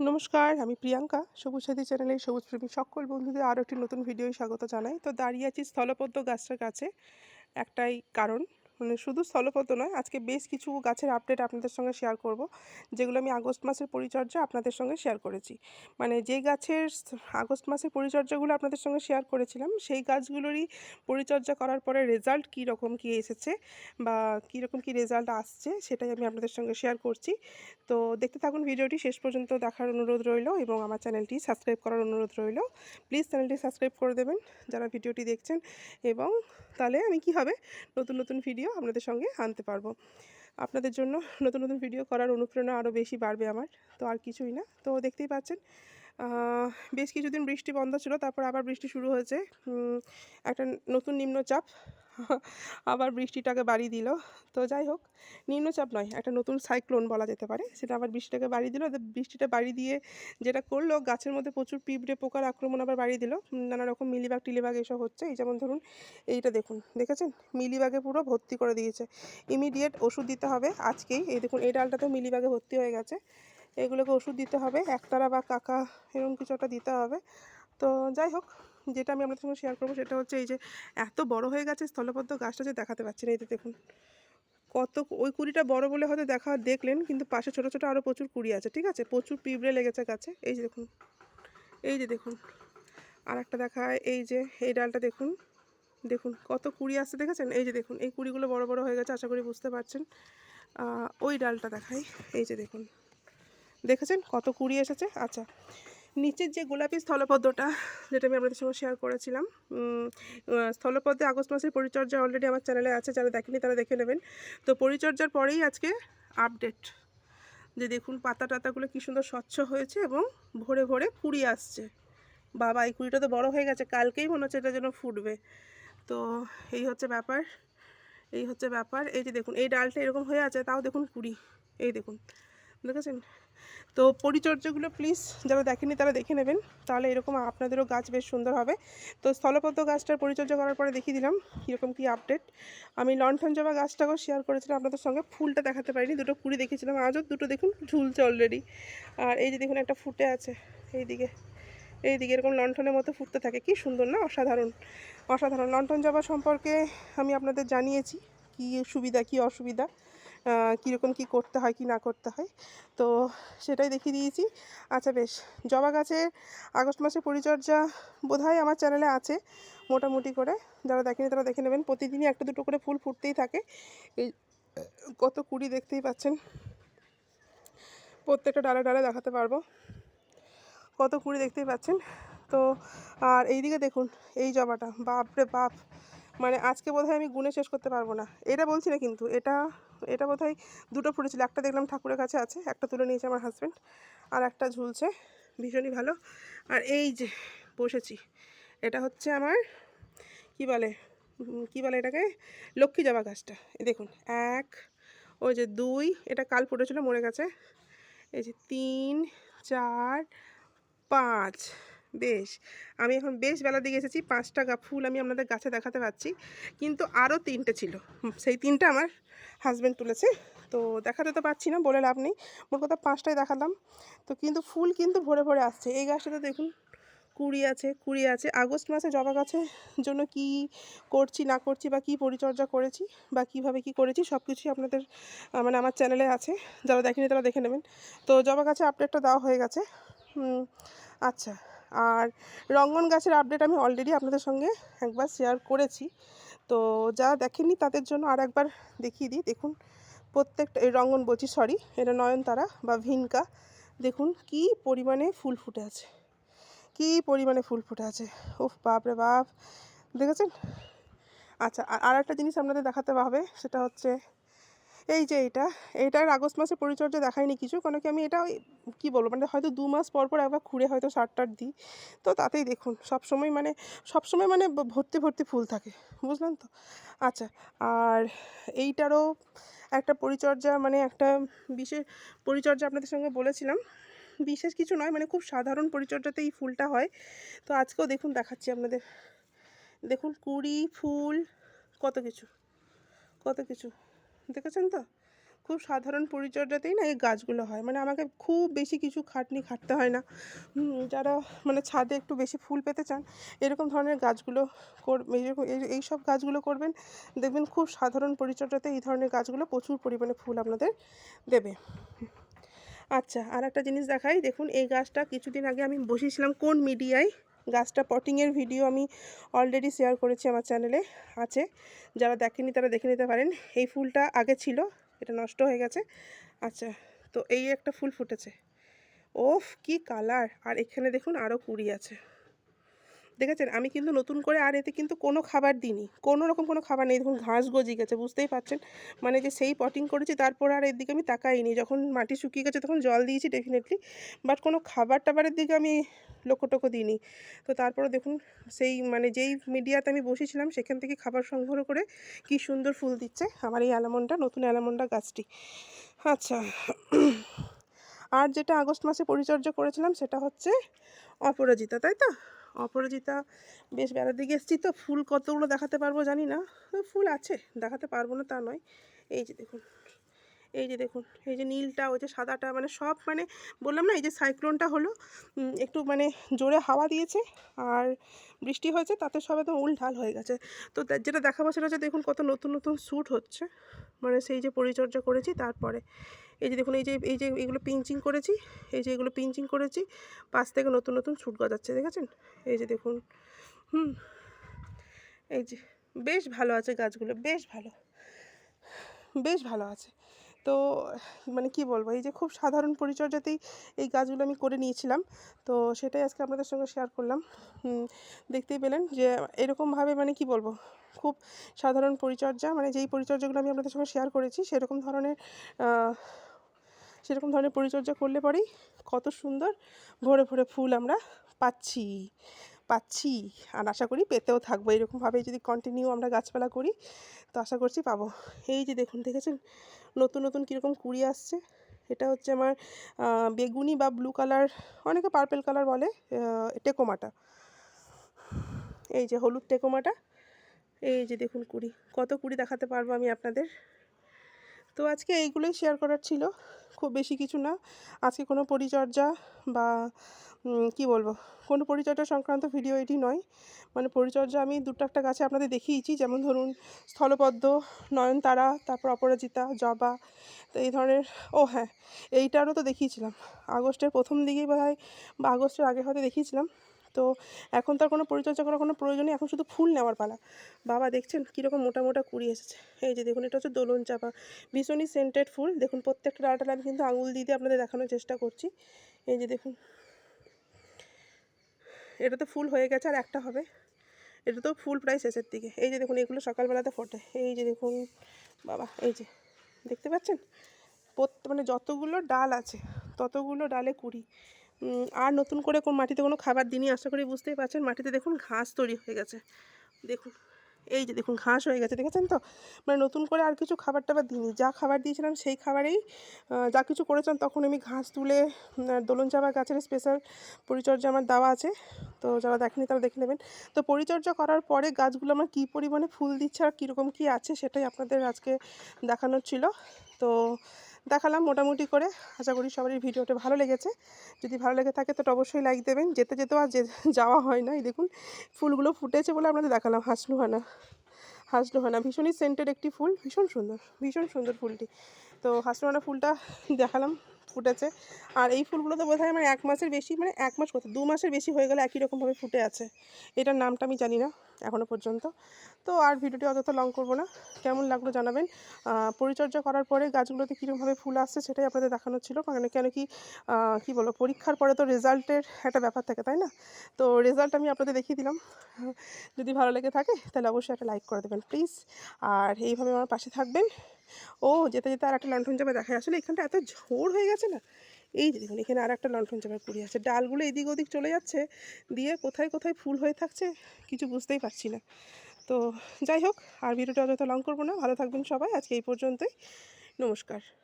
নমস্কার, আমি প্রিয়াঙ্কা। সবুজ সাথী চ্যানেলে সবুজ প্রেমী সকল বন্ধুদের আরও একটি নতুন ভিডিও স্বাগত জানাই। তো দাঁড়িয়ে আছি স্থলপদ্ম গাছটার কাছে। একটাই কারণ মানে শুধু স্থলপদ্ম নয়, আজকে বেশ কিছু গাছের আপডেট আপনাদের সঙ্গে শেয়ার করব। যেগুলো আমি আগস্ট মাসের পরিচর্যা আপনাদের সঙ্গে শেয়ার করেছি। মানে যে গাছের আগস্ট মাসের পরিচর্যাগুলো আপনাদের সঙ্গে শেয়ার করেছিলাম, সেই গাছগুলোরই পরিচর্যা করার পরে রেজাল্ট কী রকম, কী এসেছে বা কীরকম কী রেজাল্ট আসছে, সেটাই আমি আপনাদের সঙ্গে শেয়ার করছি। তো দেখতে থাকুন, ভিডিওটি শেষ পর্যন্ত দেখার অনুরোধ রইল এবং আমার চ্যানেলটি সাবস্ক্রাইব করার অনুরোধ রইল। প্লিজ চ্যানেলটি সাবস্ক্রাইব করে দেবেন যারা ভিডিওটি দেখছেন এবং তাহলে আমি কি হবে? নতুন নতুন ভিডিও আপনাদের সঙ্গে আনতে পারব। আপনাদের জন্য নতুন নতুন ভিডিও করার অনুপ্রেরণা আরও বেশি বাড়বে আমার। তো আর কিছুই না। তো দেখতেই পাচ্ছেন বেশ কিছুদিন বৃষ্টি বন্ধ ছিল, তারপর আবার বৃষ্টি শুরু হয়েছে। একটা নতুন নিম্নচাপ। আবার বৃষ্টিটাকে বাড়িয়ে দিল। তো যাই হোক, নিম্নচাপ নয়, একটা নতুন সাইক্লোন বলা যেতে পারে। সেটা আবার বৃষ্টিটাকে বাড়িয়ে দিল। বৃষ্টিটা বাড়িয়ে দিয়ে যেটা করল, গাছের মধ্যে প্রচুর পিঁপড়ে পোকার আক্রমণ আবার বাড়িয়ে দিল। নানা রকম মিলিবাগ টিলিবাগ এসব হচ্ছে। এই যেমন ধরুন, এইটা দেখুন, দেখেছেন? মিলিবাগে পুরো ভর্তি করে দিয়েছে। ইমিডিয়েট ওষুধ দিতে হবে আজকেই। এই দেখুন, এই ডালটাতেও মিলিবাগে ভর্তি হয়ে গেছে। এগুলোকে ওষুধ দিতে হবে। একতারা বা কাকা, এরকম কিছু একটা দিতে হবে। তো যাই হোক যেটা আমি আপনাদের সঙ্গে শেয়ার করব সেটা হচ্ছে এই যে এত বড় হয়ে গেছে স্থলপদ্ম গাছটা যে দেখাতে পারছি না এই যে দেখুন। কত ওই কুড়িটা বড় বলে হয়তো দেখা দেখলেন, কিন্তু পাশে ছোট ছোট আরও প্রচুর কুড়ি আছে, ঠিক আছে? প্রচুর পিঁপড়ে লেগেছে গাছে। এই যে দেখুন, এই যে দেখুন। আর একটা দেখায়, এই যে এই ডালটা দেখুন। দেখুন, কত কুড়ি আসছে, দেখেছেন? এই যে দেখুন, এই কুড়িগুলো বড় বড় হয়ে গেছে, আশা করি বুঝতে পারছেন। ওই ডালটা দেখাই, এই যে দেখুন। দেখেছেন কত কুড়ি এসেছে? আচ্ছা নিচের যে গোলাপি স্থলপদ্মটা, যেটা আমি আপনাদের সঙ্গে শেয়ার করেছিলাম স্থলপদ্মে আগস্ট মাসের পরিচর্যা অলরেডি আমার চ্যানেলে আছে, যারা দেখেনি তারা দেখে নেবেন। তো পরিচর্যার পরেই আজকে আপডেট যে দেখুন, পাতা টাতাগুলো কী সুন্দর স্বচ্ছ হয়েছে এবং ভরে ভরে কুড়ি আসছে। বাবা, এই কুড়িটা তো বড় হয়ে গেছে, কালকেই মনে হচ্ছে এটা যেন ফুটবে। তো এই হচ্ছে ব্যাপার, এই হচ্ছে ব্যাপার। এই যে দেখুন, এই ডালটা এরকম হয়ে আছে, তাও দেখুন কুড়ি। এই দেখুন। দেখেছেন তো পরিচর্যাগুলো প্লিজ যারা দেখেনি তারা দেখে নেবেন। তাহলে এরকম আপনাদেরও গাছ বেশ সুন্দর হবে। তো স্থলপদ্ম গাছটার পরিচর্যা করার পরে দেখিয়ে দিলাম কীরকম কী আপডেট আমি লণ্ঠন জবা গাছটাকেও শেয়ার করেছিলাম আপনাদের সঙ্গে। ফুলটা দেখাতে পারিনি, দুটো কুড়ি দেখেছিলাম আজও, দুটো দেখুন ঝুলছে অলরেডি আর এই যে দেখুন একটা ফুটে আছে, এইদিকে এইদিকে এরকম লণ্ঠনের মতো ফুটতে থাকে। কি সুন্দর না? অসাধারণ। অসাধারণ। লণ্ঠন জবা সম্পর্কে আমি আপনাদের জানিয়েছি, কি সুবিধা, কি অসুবিধা। কীরকম কী করতে হয়, কি না করতে হয়। তো সেটাই দেখিয়ে দিয়েছি। আচ্ছা বেশ, জবা গাছের আগস্ট মাসে পরিচর্যা বোধহয় আমার চ্যানেলে আছে মোটামুটি করে। যারা দেখেনি তারা দেখে নেবেন। প্রতিদিনই একটা দুটো করে ফুল ফুটতেই থাকে। এই, কত কুড়ি দেখতেই পাচ্ছেন। প্রত্যেকটা ডালে ডালে দেখাতে পারব। কত কুড়ি দেখতেই পাচ্ছেন। তো আর এইদিকে দেখুন, এই জবাটা। বাপ রে বাপ! মানে আজকে বোধহয় আমি গুনে শেষ করতে পারব না। এটা বলছি না কিন্তু, এটা এটা বোধহয় দুটো ফুটেছিল, একটা দেখলাম ঠাকুরের কাছে আছে, একটা তুলে নিয়েছে আমার হাজব্যান্ড আর একটা ঝুলছে, ভীষণই ভালো। আর এই যে বসেছি, এটা হচ্ছে আমার, কি বলে কি বলে এটাকে, লক্ষ্মী জবা গাছটা। দেখুন, এক, ওই যে দুই, এটা কাল ফুটেছিল, মরে গেছে। এই যে তিন, চার, পাঁচ বেশ। আমি এখন বেশ বেলা দিকে এসেছি, পাঁচটা গা, ফুল আমি আপনাদের গাছে দেখাতে পাচ্ছি। কিন্তু আরও তিনটে ছিল। সেই তিনটে আমার হাজব্যান্ড তুলেছে। তো দেখাতে তো পাচ্ছি না, বলে লাভ নেই। মোট কথা পাঁচটাই দেখালাম। তো কিন্তু ফুল কিন্তু ভরে ভরে আসছে। এই গাছটাতে দেখুন, কুড়ি আছে কুড়ি আছে। আগস্ট মাসে জবা গাছের জন্য কি করছি, না করছি, বা কি পরিচর্যা করেছি, বা কীভাবে কি করেছি সব কিছুই আপনাদের মানে আমার চ্যানেলে আছে। যারা দেখেনি তারা দেখে নেবেন। তো জবা গাছে আপডেটটা দেওয়া হয়ে গেছে। আচ্ছা। আর রঙ্গন গাছের আপডেট আমি অলরেডি আপনাদের সঙ্গে একবার শেয়ার করেছি। তো যারা দেখেননি তাদের জন্য আর একবার দেখিয়ে দিই। দেখুন, প্রত্যেকটা, এই রঙ্গন বলছি সরি এটা নয়নতারা বা ভিনকা। দেখুন, কি পরিমাণে ফুল ফুটে আছে। কি পরিমাণে ফুল ফুটে আছে। উফ, বাপ রে বাপ। দেখেছেন? আচ্ছা আর একটা জিনিস আপনাদের দেখাতে হবে, সেটা হচ্ছে এই যে এটা এইটার আগস্ট মাসে পরিচর্যা দেখায়নি কিছু কারণ কি আমি এটা কী বলব মানে হয়তো দু মাস পর পর একবার খুঁড়ে হয়তো সার টার দিই। তো তাতেই দেখুন সব সময় মানে সব সময় মানে ভর্তি ভর্তি ফুল থাকে, বুঝলেন তো? আচ্ছা আর এইটারও একটা পরিচর্যা মানে একটা বিশেষ পরিচর্যা আপনাদের সঙ্গে বলেছিলাম। বিশেষ কিছু নয় মানে খুব সাধারণ পরিচর্যাতে এই ফুলটা হয়। তো আজকেও দেখুন, দেখাচ্ছি আপনাদের। দেখুন, কুড়ি ফুল, কত কিছু কত কিছু। দেখেছেন তো? খুব সাধারণ পরিচর্যাতেই না এই গাছগুলো হয়। মানে আমাকে খুব বেশি কিছু খাটনি খাটতে হয় না। যারা মানে ছাদে একটু বেশি ফুল পেতে চান, এরকম ধরনের গাছগুলো কর এই সব গাছগুলো করবেন, দেখবেন খুব সাধারণ পরিচর্যাতে এই ধরনের গাছগুলো প্রচুর পরিমাণে ফুল আপনাদের দেবে। আচ্ছা আর একটা জিনিস দেখাই। দেখুন, এই গাছটা কিছুদিন আগে আমি বসিয়েছিলাম কোন মিডিয়ায়? গাছটা পটিংয়ের ভিডিও আমি অলরেডি শেয়ার করেছি আমার চ্যানেলে আছে। যারা দেখেনি তারা দেখে নিতে পারেন। এই ফুলটা আগে ছিল, এটা নষ্ট হয়ে গেছে। আচ্ছা তো এই একটা ফুল ফুটেছে। ওফ, কি কালার আর এখানে দেখুন আরও কুড়ি আছে। দেখেছেন? আমি কিন্তু নতুন করে আর এতে কিন্তু কোনো খাবার দিইনি। কোনো রকম কোনো খাবার নেই। দেখুন, ঘাস গজিয়ে গেছে, বুঝতেই পারছেন? মানে যে সেই পটিং করেছি, তারপর আর এর দিকে আমি তাকাইনি। যখন মাটি শুকিয়ে গেছে, তখন জল দিয়েছি ডেফিনেটলি বাট কোনো খাবার টাবারের দিকে আমি লক্ষ্য টক্ষ্য দিইনি। তো তারপরে দেখুন, সেই মানে যেই মিডিয়াতে আমি বসেছিলাম, সেখান থেকে খাবার সংগ্রহ করে কি সুন্দর ফুল দিচ্ছে আমার এই অ্যালামন্ডা নতুন অ্যালামন্ডা গাছটি। আচ্ছা আর যেটা আগস্ট মাসে পরিচর্যা করেছিলাম, সেটা হচ্ছে অপরাজিতা, তাই তো? অপরাজিতা, বেশ বেড়ার দিকে এসেছি। তো ফুল কতগুলো দেখাতে পারব জানি না। ফুল আছে, দেখাতে পারব না তা নয়। এই যে দেখুন। এই যে দেখুন, এই যে নীলটা, ওই যে সাদাটা মানে সব মানে বললাম না, এই যে সাইক্লোনটা হলো একটু মানে জোরে হাওয়া দিয়েছে আর বৃষ্টি হয়েছে, তাতে সব একদম উলঢাল হয়ে গেছে। তো যেটা দেখাবো সেটা হচ্ছে দেখুন কত নতুন নতুন শ্যুট হচ্ছে। মানে সেই যে পরিচর্যা করেছি তারপরে। এই যে দেখুন, এই যে এই যে এগুলো পিঞ্চিং করেছি, এই যে এগুলো পিঞ্চিং করেছি, পাশ থেকে নতুন নতুন শ্যুট গজাচ্ছে, দেখেছেন? এই যে দেখুন, হুম, এই যে, বেশ ভালো আছে গাছগুলো, বেশ ভালো বেশ ভালো আছে। তো মানে কি বলব, এই যে খুব সাধারণ পরিচর্যাতেই এই গাছগুলো আমি করে নিয়েছিলাম। তো সেটাই আজকে আপনাদের সঙ্গে শেয়ার করলাম। দেখতেই পেলেন যে এরকমভাবে মানে কি বলব, খুব সাধারণ পরিচর্যা মানে যেই পরিচর্যাগুলো আমি আপনাদের সঙ্গে শেয়ার করেছি, সেরকম ধরনের সেরকম ধরনের পরিচর্যা করলে পরেই কত সুন্দর ভরে ভরে ফুল আমরা পাচ্ছি। পাচ্ছি আর আশা করি পেতেও থাকব। এরকমভাবে যদি কন্টিনিউ আমরা গাছপালা করি, তো আশা করছি পাবো। এই যে দেখুন, দেখেছেন? নতুন নতুন কীরকম কুড়ি আসছে। এটা হচ্ছে আমার বেগুনি বা ব্লু কালার অনেকে পার্পেল কালার বলে টেকোমাটা এই যে হলুদ টেকোমাটা এই যে দেখুন কুড়ি। কত কুড়ি দেখাতে পারব আমি আপনাদের? তো আজকে এইগুলোই শেয়ার করার ছিল। খুব বেশি কিছু না। আজকে কোনো পরিচর্যা বা কি বলব? কোনো পরিচর্যা সংক্রান্ত ভিডিও এটি নয়। মানে পরিচর্যা আমি দুটো একটা গাছে আপনাদের দেখিয়েছি। যেমন ধরুন স্থলপদ্ম, নয়নতারা, তারপর অপরাজিতা, জবা, তো এই ধরনের, ও হ্যাঁ এইটারও তো দেখিয়েছিলাম। আগস্টের প্রথম দিকেই বোধ হয় বা আগস্টের আগে হয়তো দেখিয়েছিলাম। তো এখন তার কোনো পরিচর্যা করার কোনো প্রয়োজন নেই। এখন শুধু ফুল নেওয়ার পালা। বাবা, দেখছেন কীরকম মোটা মোটা কুড়ি এসেছে। এই যে দেখুন, এটা হচ্ছে দোলন চাপা। ভীষণই সেন্টেড ফুল। দেখুন, প্রত্যেকটা ডালটা আমি কিন্তু আঙুল দিয়ে আপনাদের দেখানোর চেষ্টা করছি। এই যে দেখুন এটা তো ফুল হয়ে গেছে আর একটা হবে। এটা তো ফুল প্রায় শেষের দিকে এই যে দেখুন, এগুলো সকালবেলাতে ফোটে। এই যে দেখুন, বাবা, এই যে, দেখতে পাচ্ছেন? প্রত্যেক মানে যতগুলো ডাল আছে, ততগুলো ডালে কুড়ি। আর নতুন করে কোন মাটিতে কোনো খাবার দিনই আশা করি বুঝতেই পারছেন, মাটিতে দেখুন ঘাস তৈরি হয়ে গেছে। দেখুন। এই যে দেখুন ঘাস হয়ে গেছে, দেখেছেন তো? মানে নতুন করে আর কিছু খাবার টাবার দিইনি। যা খাবার দিয়েছিলাম সেই খাবারেই যা কিছু করেছিলাম তখন আমি ঘাস তুলে দোলন চাপা গাছের স্পেশাল পরিচর্যা আমার দেওয়া আছে। তো যারা দেখেনি তারা দেখে নেবেন। তো পরিচর্যা করার পরে গাছগুলো আমার কী পরিমাণে ফুল দিচ্ছে আর কীরকম কী আছে সেটাই আপনাদের আজকে দেখানোর ছিল। তো দেখালাম মোটামুটি করে। আশা করি সবারই ভিডিওটা ভালো লেগেছে। যদি ভালো লেগে থাকে তো অবশ্যই লাইক দেবেন। যেতে যেতেও আর যে যাওয়া হয় না। এই দেখুন, ফুলগুলো ফুটেছে বলে আপনাদের দেখালাম। হাসলুহানা। হাসলুহানা ভীষণই সেন্টেড একটি ফুল। ভীষণ সুন্দর। ভীষণ সুন্দর ফুলটি। তো হাসলুহানা ফুলটা দেখালাম। ফুটেছে। আর এই ফুলগুলো তো বোধ হয় আমার এক মাসের বেশি মানে এক মাস কোথায়, দু মাসের বেশি হয়ে গেলে একই রকমভাবে ফুটে আছে। এটার নামটা আমি জানি না এখনও পর্যন্ত। তো আর ভিডিওটি অযথা লং করব না। কেমন লাগল জানাবেন। পরিচর্যা করার পরে গাছগুলোতে কীরকমভাবে ফুল আসছে সেটাই আপনাদের দেখানোর ছিল। কারণ কেন কি কী বলব, পরীক্ষার পরে তো রেজাল্টের একটা ব্যাপার থাকে, তাই না? তো রেজাল্ট আমি আপনাদের দেখিয়ে দিলাম। যদি ভালো লেগে থাকে, তাহলে অবশ্যই একটা লাইক করে দেবেন, প্লিজ। আর এইভাবে আমার পাশে থাকবেন। ও যেতে যেতে আর একটা লন্ঠন চাপা দেখায়। আসলে এখানটা এত ঝোড় হয়ে গেছে না? এই যে দেখুন, এখানে আর একটা লন্ঠন চাপা কুড়ি আছে। ডালগুলো এদিক ওদিক চলে যাচ্ছে, দিয়ে কোথায় কোথায় ফুল হয়ে থাকছে কিছু বুঝতেই পারছি না। তো যাই হোক, আর ভিডিওটা অযথা লং করব না। ভালো থাকবেন সবাই। আজকে এই পর্যন্তই। নমস্কার।